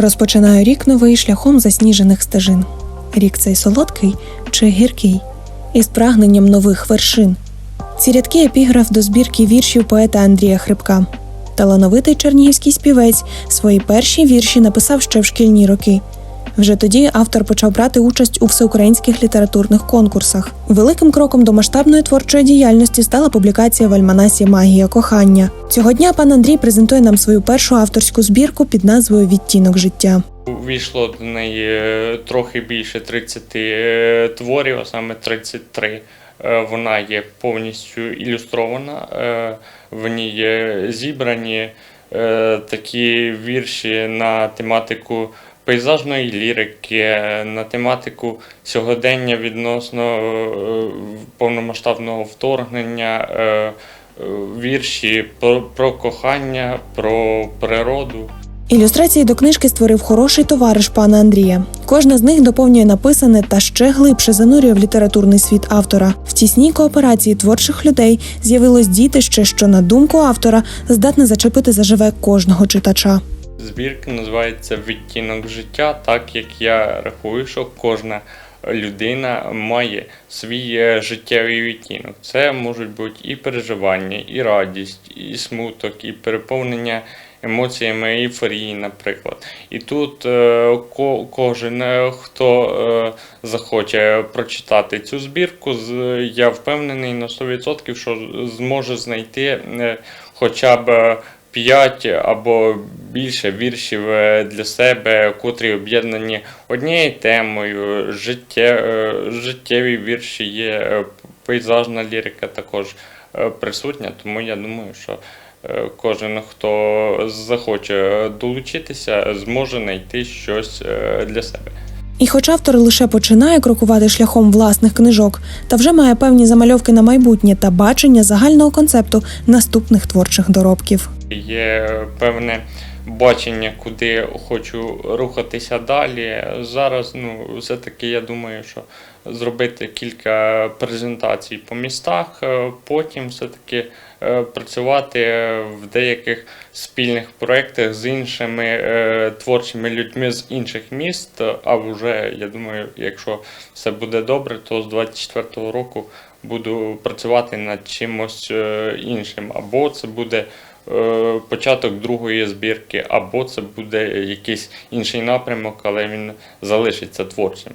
Розпочинаю рік новий шляхом засніжених стежин. Рік цей солодкий чи гіркий, із прагненням нових вершин. Ці рядки епіграф до збірки віршів поета Андрія Хрипка. Талановитий чернігівський співець свої перші вірші написав ще в шкільні роки. Вже тоді автор почав брати участь у всеукраїнських літературних конкурсах. Великим кроком до масштабної творчої діяльності стала публікація в альманасі Магія кохання. Цього дня пан Андрій презентує нам свою першу авторську збірку під назвою Відтінок життя. Увійшло до неї е, трохи більше 30 е, творів, а саме 33. Е, Вона є повністю ілюстрована. В ній є зібрані такі вірші на тематику пейзажної лірики, е, на тематику сьогодення відносно е, повномасштабного вторгнення, е, вірші про, про кохання, про природу. Ілюстрації до книжки створив хороший товариш пана Андрія. Кожна з них доповнює написане та ще глибше занурює в літературний світ автора. В тісній кооперації творчих людей з'явилось дітище, що на думку автора здатне зачепити заживе кожного читача. Збірка називається Відтінок життя, так як я рахую, що кожна людина має свій е, життєвий відтінок. Це можуть бути і переживання, і радість, і смуток, і переповнення емоціями ейфорії, наприклад. І тут е, ко- кожен, е, хто захоче прочитати цю збірку, я впевнений на 100%, що зможе знайти хоча б. е, п'ять або більше віршів е, для себе, котрі об'єднані однією темою. Життя, е, життєві вірші є, е, пейзажна лірика також присутня, тому я думаю, що кожен, хто захоче долучитися, зможе знайти щось для себе. І хоч автор лише починає крокувати шляхом власних книжок, та вже має певні замальовки на майбутнє та бачення загального концепту наступних творчих доробків. Є певне бачення, куди хочу рухатися далі. Зараз, ну, все-таки я думаю, що зробити кілька презентацій по містах, е, потім все-таки е, працювати в деяких спільних проєктах з іншими е, творчими людьми з інших міст. А вже, я думаю, якщо все буде добре, то з 24-го року буду працювати над чимось іншим. Або це буде початок другої збірки, або це буде якийсь інший напрямок, але він залишиться творчим.